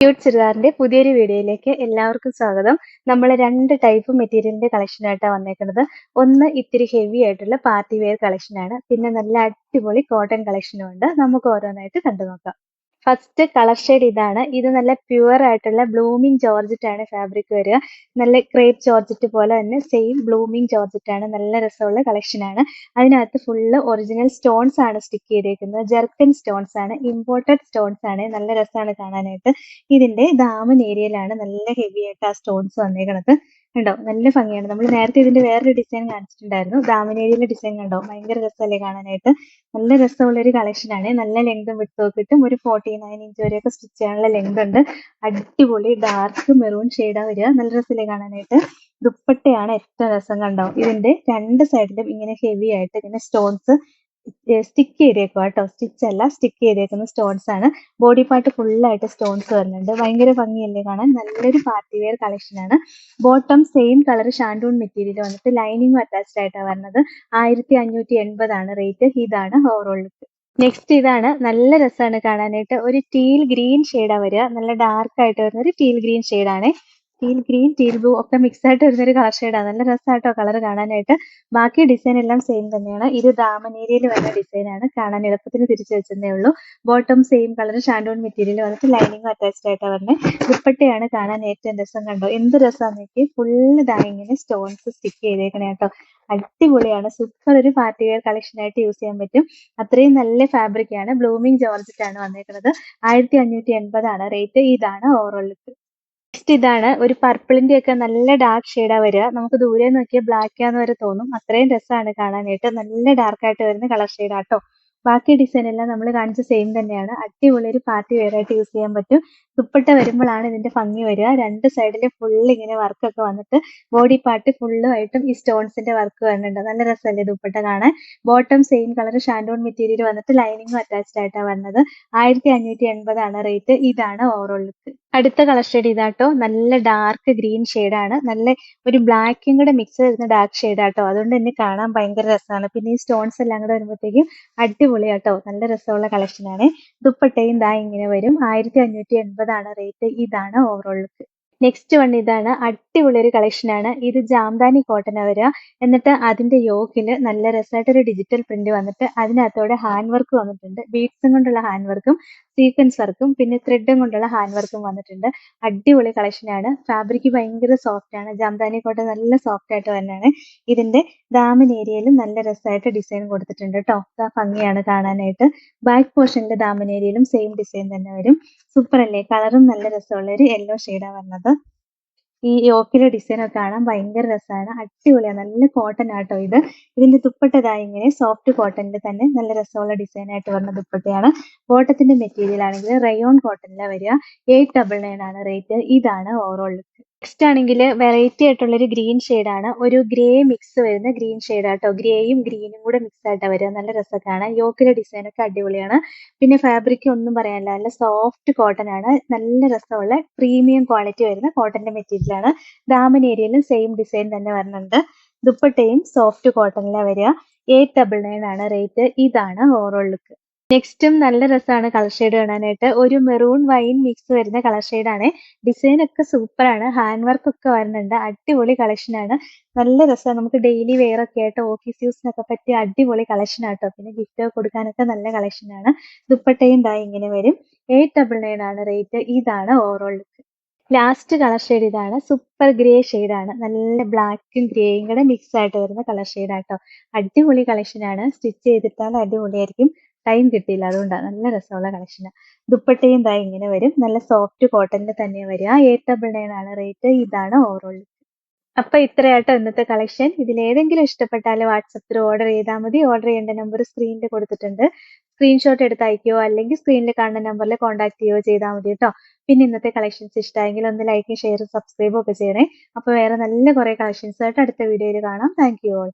Cute ചുരിദാറിന്റെ പുതിയൊരു വീഡിയോയിലേക്ക് എല്ലാവർക്കും സ്വാഗതം. നമ്മൾ രണ്ട് ടൈപ്പ് മെറ്റീരിയലിന്റെ കളക്ഷനായിട്ടാണ് വന്നേക്കുന്നത്. ഒന്ന് ഇത്തിരി ഹെവി ആയിട്ടുള്ള പാർട്ടി വെയർ കളക്ഷനാണ് പിന്നെ നല്ല അടിപൊളി കോട്ടൺ കളക്ഷനും ഉണ്ട്. നമുക്ക് ഓരോന്നായിട്ട് കണ്ടു നോക്കാം ഫസ്റ്റ് കളർ ഷെയ്ഡ് ഇതാണ്. ഇത് നല്ല പ്യുവർ ആയിട്ടുള്ള ബ്ലൂമിങ് ജോർജറ്റ് ആണ് ഫാബ്രിക് വരിക. നല്ല ക്രേപ്പ് ജോർജറ്റ് പോലെ തന്നെ സെയിം ബ്ലൂമിങ് ജോർജറ്റ് ആണ്. നല്ല രസമുള്ള കളക്ഷൻ ആണ്. അതിനകത്ത് ഫുള്ള് ഒറിജിനൽ സ്റ്റോൺസ് ആണ് സ്റ്റിക്ക് ചെയ്തേക്കുന്നത്. ജെർക്കൻ സ്റ്റോൺസ് ആണ് ഇമ്പോർട്ടഡ് സ്റ്റോൺസ് ആണ്. നല്ല രസമാണ് കാണാനായിട്ട്. ഇതിന്റെ ദാമൻ ഏരിയയിലാണ് നല്ല ഹെവി ആയിട്ട് ആ സ്റ്റോൺസ് വന്നേക്കണത്. കണ്ടോ? നല്ല ഭംഗിയാണ്. നമ്മൾ നേരത്തെ ഇതിന്റെ വേറൊരു ഡിസൈൻ കാണിച്ചിട്ടുണ്ടായിരുന്നു. ദാമനേരിയിലെ ഡിസൈൻ കണ്ടോ? ഭയങ്കര രസമല്ലേ കാണാനായിട്ട്? നല്ല രസമുള്ള ഒരു കളക്ഷൻ ആണ്. നല്ല ലെങ്തും വിട്ടും കിട്ടും ഒരു ഫോർട്ടി നയൻ ഇഞ്ച് വരെയൊക്കെ സ്റ്റിച്ച് ചെയ്യാനുള്ള ലെങ്ത് ഉണ്ട്. അടിപൊളി ഡാർക്ക് മെറൂൺ ഷെയ്ഡാ വരിക. നല്ല രസമല്ലേ കാണാനായിട്ട്? ദുപ്പട്ടയാണ് ഏറ്റവും രസം കണ്ടോ? ഇതിന്റെ രണ്ട് സൈഡിലും ഇങ്ങനെ ഹെവി ആയിട്ട് ഇങ്ങനെ സ്റ്റോൺസ് സ്റ്റിക്ക് ചെയ്തേക്കുക കേട്ടോ. സ്റ്റിച്ച് അല്ല സ്റ്റിക്ക് ചെയ്തേക്കുന്ന സ്റ്റോൺസ് ആണ്. ബോഡി പാർട്ട് ഫുള്ളായിട്ട് സ്റ്റോൺസ് വരുന്നുണ്ട്. ഭയങ്കര ഭംഗിയല്ലേ കാണാൻ? നല്ലൊരു പാർട്ടി വെയർ കളക്ഷൻ ആണ്. Bottom same colour shantoon material വന്നിട്ട് ലൈനിങ് അറ്റാച്ച്ഡ് ആയിട്ടാണ് വരുന്നത്. ആയിരത്തി അഞ്ഞൂറ്റി എൺപതാണ് റേറ്റ് ഇതാണ് ഓവറോൾ ലുക്ക് നെക്സ്റ്റ് ഇതാണ് നല്ല രസമാണ് കാണാനായിട്ട്. ഒരു ടീൽ ഗ്രീൻ ഷെയ്ഡാണ് വരിക. നല്ല ഡാർക്ക് ആയിട്ട് വരുന്ന ഒരു ടീൽ ഗ്രീൻ ഷെയ്ഡാണ് ടീൽ ഗ്രീൻ ടീൽ ബ്ലൂ ഒക്കെ മിക്സ് ആയിട്ട് വരുന്ന ഒരു കളർ ഷെയ്ഡാണ് നല്ല രസമായിട്ടോ കളർ കാണാനായിട്ട്. ബാക്കി ഡിസൈൻ എല്ലാം സെയിം തന്നെയാണ്. ഇത് ദാമനേരിയയിൽ വരുന്ന ഡിസൈൻ ആണ്. കാണാൻ എളുപ്പത്തിന് തിരിച്ചു വെച്ചതേ ഉള്ളൂ. ബോട്ടം സെയിം കളർ ഷാൻഡോൺ മെറ്റീരിയൽ വന്നിട്ട് ലൈനിങ് അറ്റാച്ച്ഡ് ആയിട്ടാണ് വരുന്നത് ദുപ്പട്ടയാണ് കാണാൻ ഏറ്റവും രസം കണ്ടോ? എന്ത് രസമാണെന്ന് നോക്കി ഫുള്ള് ഇങ്ങനെ സ്റ്റോൺസ് സ്റ്റിക്ക് ചെയ്തേക്കണേ കേട്ടോ. അടിപൊളിയാണ്. സൂപ്പർ ഒരു പാർട്ടി വെയർ കളക്ഷൻ ആയിട്ട് യൂസ് ചെയ്യാൻ പറ്റും. അത്രയും നല്ല ഫാബ്രിക് ആണ്. ബ്ലൂമിംഗ് ജോർജറ്റ് ആണ് വന്നേക്കുന്നത് ആയിരത്തി അഞ്ഞൂറ്റി എൺപതാണ്. റേറ്റ് ഇതാണ് ഓവറോൾ ലുക്ക് നെക്സ്റ്റ് ഇതാണ് ഒരു പർപ്പിളിന്റെ ഒക്കെ നല്ല ഡാർക്ക് ഷെയ്ഡാ വരിക. നമുക്ക് ദൂരെ നോക്കിയാൽ ബ്ലാക്ക് ആന്ന് വരെ തോന്നും. അത്രയും രസമാണ് കാണാനായിട്ട്. നല്ല ഡാർക്ക് ആയിട്ട് വരുന്ന കളർ ഷെയ്ഡാ കേട്ടോ ബാക്കി ഡിസൈൻ എല്ലാം നമ്മൾ കാണിച്ച സെയിം തന്നെയാണ്. അടിപൊളി ഒരു പാർട്ടി വെയർ ആയിട്ട് യൂസ് ചെയ്യാൻ പറ്റും. ദുപ്പട്ട വരുമ്പോഴാണ് ഇതിന്റെ ഭംഗി വരിക. രണ്ട് സൈഡിൽ ഫുള്ള് ഇങ്ങനെ വർക്കൊക്കെ വന്നിട്ട് ബോഡി പാർട്ട് ഫുള്ളും ആയിട്ടും ഈ സ്റ്റോൺസിന്റെ വർക്ക് വരുന്നുണ്ട്. നല്ല രസമല്ലേ ദുപ്പട്ട കാണാൻ? ബോട്ടം സെയിം കളർ ഷാൻഡോൺ മെറ്റീരിയൽ വന്നിട്ട് ലൈനിങ്ങും അറ്റാച്ച്ഡ് ആയിട്ടാണ് വരുന്നത് ആയിരത്തി അഞ്ഞൂറ്റി എൺപതാണ് റേറ്റ് ഇതാണ് ഓവറോൾ ലുക്ക് അടുത്ത കളർ ഷെയ്ഡ് ഇതാട്ടോ. നല്ല ഡാർക്ക് ഗ്രീൻ ആണ്. നല്ല ഒരു ബ്ലാക്കും കൂടെ മിക്സ് വരുന്ന ഡാർക്ക് ഷെയ്ഡ് ആട്ടോ. അതുകൊണ്ട് തന്നെ കാണാൻ ഭയങ്കര രസമാണ്. പിന്നെ ഈ സ്റ്റോൺസ് എല്ലാം കൂടെ വരുമ്പോഴത്തേക്കും അടിപൊളിയാട്ടോ. നല്ല രസമുള്ള കളക്ഷൻ ആണ്. ദുപ്പട്ടയും ദാ ഇങ്ങനെ വരും. ആയിരത്തി അഞ്ഞൂറ്റി എൺപതാണ് റേറ്റ് ഇതാണ് ഓവറോൾ ലുക്ക് നെക്സ്റ്റ് വൺ ഇതാണ് അടിപൊളി ഒരു കളക്ഷൻ ആണ്. ഇത് ജാംദാനി കോട്ടൺ വരിക. എന്നിട്ട് അതിന്റെ യോക്കിൽ നല്ല രസമായിട്ട് ഒരു ഡിജിറ്റൽ പ്രിന്റ് വന്നിട്ട് അതിനകത്തോടെ ഹാൻഡ് വർക്ക് വന്നിട്ടുണ്ട്. ബീഡ്സും കൊണ്ടുള്ള ഹാൻഡ് വർക്കും സീക്വൻസ് വർക്കും പിന്നെ ത്രെഡും കൊണ്ടുള്ള ഹാൻഡ് വർക്കും വന്നിട്ടുണ്ട്. അടിപൊളി കളക്ഷൻ ആണ്. ഫാബ്രിക് ഭയങ്കര സോഫ്റ്റ് ആണ്. ജാംദാനി കോട്ടൺ നല്ല സോഫ്റ്റ് ആയിട്ട് തന്നെയാണ്. ഇതിന്റെ ദാമൻ ഏരിയയിലും നല്ല രസമായിട്ട് ഡിസൈൻ കൊടുത്തിട്ടുണ്ട് കേട്ടോ ഭംഗിയാണ് കാണാനായിട്ട്. ബാക്ക് പോർഷനിൽ ദാമൻ ഏരിയയിലും സെയിം ഡിസൈൻ തന്നെ വരും. സൂപ്പർ അല്ലേ? കളറും നല്ല രസമുള്ള ഒരു യെല്ലോ ഷെയ്ഡാണ് വരുന്നത് ഈ യോക്കിലെ ഡിസൈൻ ഒക്കെ കാണാൻ ഭയങ്കര രസമാണ് അടിപൊളിയാണ്. നല്ല കോട്ടൺ ആട്ടോ ഇത്. ഇതിന്റെ ദുപ്പട്ടതായി ഇങ്ങനെ സോഫ്റ്റ് കോട്ടണിൽ തന്നെ നല്ല രസമുള്ള ഡിസൈൻ ആയിട്ട് വരുന്ന ദുപ്പട്ടയാണ്. കോട്ടത്തിന്റെ മെറ്റീരിയൽ ആണെങ്കിൽ റയോൺ കോട്ടണിലാണ് വരിക. എയ്റ്റ് ഡബിൾ നയൻ ആണ് റേറ്റ് ഇതാണ് ഓവറോൾ ലുക്ക് നെക്സ്റ്റ് ആണെങ്കിൽ വെറൈറ്റി ആയിട്ടുള്ള ഒരു ഗ്രീൻ ആണ്. ഒരു ഗ്രേ മിക്സ് വരുന്ന ഗ്രീൻ ഷെയ്ഡ് ആട്ടോ. ഗ്രേയും ഗ്രീനും കൂടെ മിക്സ് ആയിട്ടാണ് വരിക. നല്ല രസമൊക്കെയാണ് യോക്കിലെ ഡിസൈൻ ഒക്കെ അടിപൊളിയാണ്. പിന്നെ ഫാബ്രിക് ഒന്നും പറയാനില്ല. നല്ല സോഫ്റ്റ് കോട്ടൺ ആണ്. നല്ല രസമുള്ള പ്രീമിയം ക്വാളിറ്റി വരുന്ന കോട്ടന്റെ മെറ്റീരിയൽ ആണ്. ദാമൻ ഏരിയയിലും സെയിം ഡിസൈൻ തന്നെ വരുന്നുണ്ട് ദുപ്പട്ടയും സോഫ്റ്റ് കോട്ടണിലാണ് വരിക. എയ്റ്റ് ഡബിൾ നയൻ ആണ് റേറ്റ് ഇതാണ് ഓവറോൾ ലുക്ക് നെക്സ്റ്റും നല്ല രസമാണ് കളർ ഷെയ്ഡ് കാണാനായിട്ട്. ഒരു മെറൂൺ വൈൻ മിക്സ് വരുന്ന കളർ ഷെയ്ഡ് ആണ്. ഡിസൈൻ ഒക്കെ സൂപ്പർ ആണ്. ഹാൻഡ് വർക്ക് ഒക്കെ വരുന്നുണ്ട് അടിപൊളി കളക്ഷൻ ആണ്. നല്ല രസമാണ് നമുക്ക് ഡെയിലി വെയർ ഒക്കെ ആയിട്ട് ഓഫീസ് യൂസിനൊക്കെ പറ്റിയ അടിപൊളി കളക്ഷൻ ആട്ടോ. പിന്നെ ഗിഫ്റ്റ് കൊടുക്കാനൊക്കെ നല്ല കളക്ഷൻ ആണ്. ദുപ്പട്ടയും ദാ ഇങ്ങനെ വരും. എയ്റ്റ് ഡബിൾ നയൻ ആണ് റേറ്റ് ഇതാണ് overall look last colour shade ഇതാണ്. സൂപ്പർ ഗ്രേ ആണ്. നല്ല ബ്ലാക്കും ഗ്രേയും കൂടെ മിക്സ് ആയിട്ട് വരുന്ന കളർ ഷെയ്ഡ് ആട്ടോ. അടിപൊളി കളക്ഷൻ ആണ്. സ്റ്റിച്ച് ചെയ്തിട്ടാൽ അടിപൊളിയായിരിക്കും. ടൈം കിട്ടിയില്ല. അതുകൊണ്ടാണ് നല്ല രസമുള്ള കളക്ഷനാണ് ദുപ്പട്ടയും ദാ ഇങ്ങനെ വരും. നല്ല സോഫ്റ്റ് കോട്ടണിൽ തന്നെ വരിക എയ്റ്റ് ഡബിൾ നയൻ ആണ് റേറ്റ് ഇതാണ് ഓവറോൾ അപ്പൊ ഇത്രയാട്ടോ ഇന്നത്തെ കളക്ഷൻ ഇതിൽ ഏതെങ്കിലും ഇഷ്ടപ്പെട്ടാൽ വാട്സപ്പിൽ ഓർഡർ ചെയ്താൽ മതി. ഓർഡർ ചെയ്യേണ്ട നമ്പർ സ്ക്രീനിൽ കൊടുത്തിട്ടുണ്ട്. സ്ക്രീൻഷോട്ട് എടുത്ത് അയക്കുകയോ അല്ലെങ്കിൽ സ്ക്രീനിൽ കാണുന്ന നമ്പറിൽ കോൺടാക്ട് ചെയ്യുകയോ ചെയ്താൽ മതി കേട്ടോ പിന്നെ ഇന്നത്തെ കളക്ഷൻസ് ഇഷ്ടമായെങ്കിൽ ഒന്ന് ലൈക്കും ഷെയറും സബ്സ്ക്രൈബും ഒക്കെ ചെയ്യണേ. അപ്പോൾ വേറെ നല്ല കുറെ കളക്ഷൻസ് ആയിട്ട് അടുത്ത വീഡിയോയിൽ കാണാം. Thank you all